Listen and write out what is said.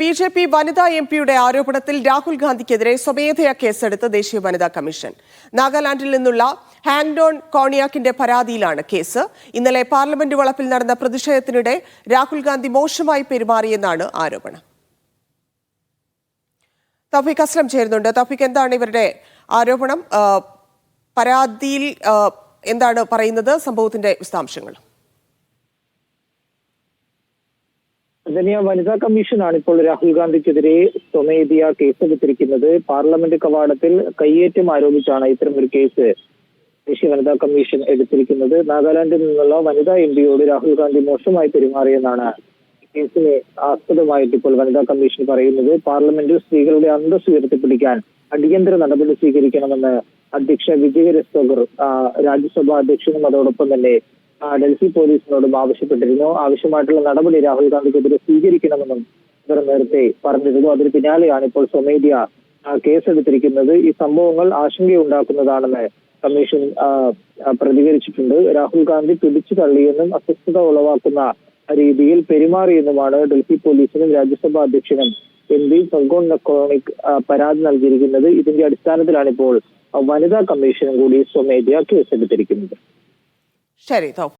B J P വനിതാ M പിയുടെ ആരോപണത്തിൽ രാഹുൽ ഗാന്ധിക്കെതിരെ സ്വമേധയാ കേസെടുത്ത് ദേശീയ വനിതാ കമ്മീഷൻ. നാഗാലാൻഡിൽ നിന്നുള്ള ഹാങ്ഡോൺ കോണിയാക്കിന്റെ പരാതിയിലാണ് കേസ്. ഇന്നലെ പാർലമെന്റ് വളപ്പിൽ നടന്ന പ്രതിഷേധത്തിനിടെ രാഹുൽ ഗാന്ധി മോശമായി പെരുമാറിയെന്നാണ് ആരോപണം. തഫീഖ് അസ്ലം ചേരുന്നുണ്ട്. തഫീഖ് എന്താണ് ഇവരുടെ ആരോപണം? പരാതിയിൽ എന്താണ് പറയുന്നത്? സംഭവത്തിന്റെ വിശദാംശങ്ങൾ. ധനിയ വനിതാ കമ്മീഷനാണ് ഇപ്പോൾ രാഹുൽ ഗാന്ധിക്കെതിരെ സ്വമേധിയ കേസെടുത്തിരിക്കുന്നത്. പാർലമെന്റ് കവാടത്തിൽ കയ്യേറ്റം ആരോപിച്ചാണ് ഇത്തരം ഒരു കേസ് ദേശീയ വനിതാ കമ്മീഷൻ എടുത്തിരിക്കുന്നത്. നാഗാലാൻഡിൽ നിന്നുള്ള വനിതാ എം പിയോട് രാഹുൽ ഗാന്ധി മോശമായി പെരുമാറിയെന്നാണ് കേസിനെ ആസ്പദമായിട്ട് ഇപ്പോൾ വനിതാ കമ്മീഷൻ പറയുന്നത്. പാർലമെന്റിൽ സ്ത്രീകളുടെ അന്തസ് ഉയർത്തിപ്പിടിക്കാൻ അടിയന്തര നടപടി സ്വീകരിക്കണമെന്ന് അധ്യക്ഷ വിജയ രസ്തോഗർ രാജ്യസഭാ അധ്യക്ഷനും അതോടൊപ്പം തന്നെ ഡൽഹി പോലീസിനോടും ആവശ്യപ്പെട്ടിരുന്നു. ആവശ്യമായിട്ടുള്ള നടപടി രാഹുൽ ഗാന്ധിക്കെതിരെ സ്വീകരിക്കണമെന്നും ഇവർ നേരത്തെ പറഞ്ഞിരുന്നു. അതിന് പിന്നാലെയാണ് ഇപ്പോൾ സ്വമേധ്യ കേസെടുത്തിരിക്കുന്നത്. ഈ സംഭവങ്ങൾ ആശങ്കയുണ്ടാക്കുന്നതാണെന്ന് കമ്മീഷൻ പ്രതികരിച്ചിട്ടുണ്ട്. രാഹുൽ ഗാന്ധി പിടിച്ചു തള്ളിയെന്നും അസ്വസ്ഥത ഉളവാക്കുന്ന രീതിയിൽ പെരുമാറിയെന്നുമാണ് ഡൽഹി പോലീസിനും രാജ്യസഭാ അധ്യക്ഷനും എം പി ഫൽഗോൺ നക്കോണിക് പരാതി നൽകിയിരിക്കുന്നത്. ഇതിന്റെ അടിസ്ഥാനത്തിലാണ് ഇപ്പോൾ വനിതാ കമ്മീഷനും കൂടി സ്വമേധ്യ കേസെടുത്തിരിക്കുന്നത്. ശരി തൗഫീഖ്